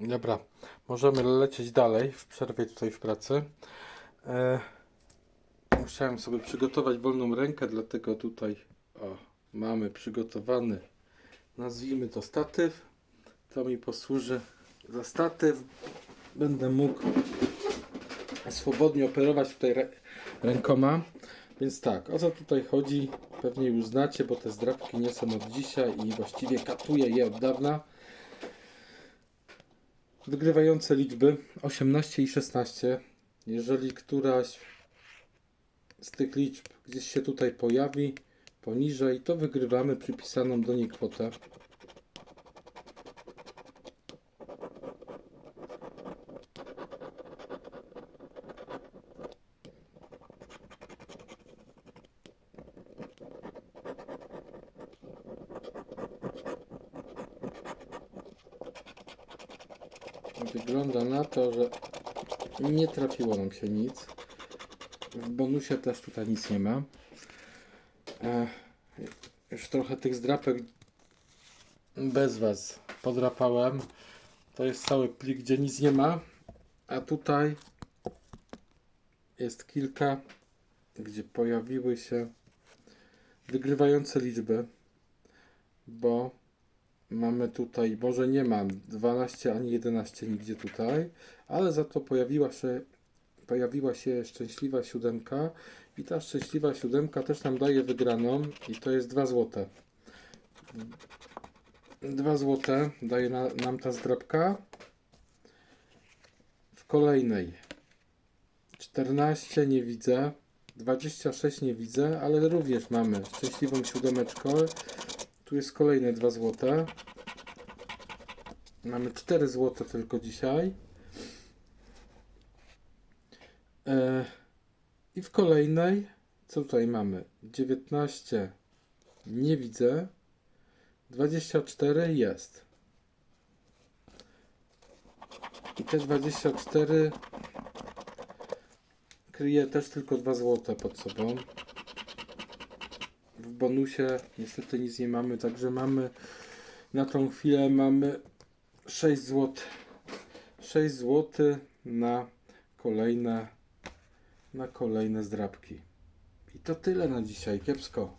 Dobra, możemy lecieć dalej w przerwie tutaj w pracy. E, musiałem sobie przygotować wolną rękę, dlatego tutaj o, mamy przygotowany, nazwijmy to statyw. To mi posłuży za statyw. Będę mógł swobodnie operować tutaj rę rękoma. Więc tak, o co tutaj chodzi? Pewnie już znacie, bo te zdrabki nie są od dzisiaj i właściwie katuję je od dawna. Wygrywające liczby 18 i 16. Jeżeli któraś z tych liczb gdzieś się tutaj pojawi poniżej, to wygrywamy przypisaną do niej kwotę. Wygląda na to, że nie trafiło nam się nic. W bonusie też tutaj nic nie ma. E, już trochę tych zdrapek bez Was podrapałem. To jest cały plik, gdzie nic nie ma. A tutaj jest kilka, gdzie pojawiły się wygrywające liczby, bo mamy tutaj, może nie mam 12 ani 11 nigdzie tutaj, ale za to pojawiła się, pojawiła się szczęśliwa siódemka i ta szczęśliwa siódemka też nam daje wygraną i to jest 2 złote. 2 złote daje na, nam ta zdrabka. W kolejnej 14 nie widzę, 26 nie widzę, ale również mamy szczęśliwą siódemeczkę. Tu jest kolejne 2 złote. Mamy 4 złote tylko dzisiaj. E, I w kolejnej, co tutaj mamy? 19 nie widzę. 24 jest. I te 24 kryje też tylko 2 złote pod sobą. W bonusie niestety nic nie mamy, także mamy na tą chwilę mamy 6 zł. 6 zł na kolejne na kolejne zdrabki. I to tyle na dzisiaj. Kiepsko.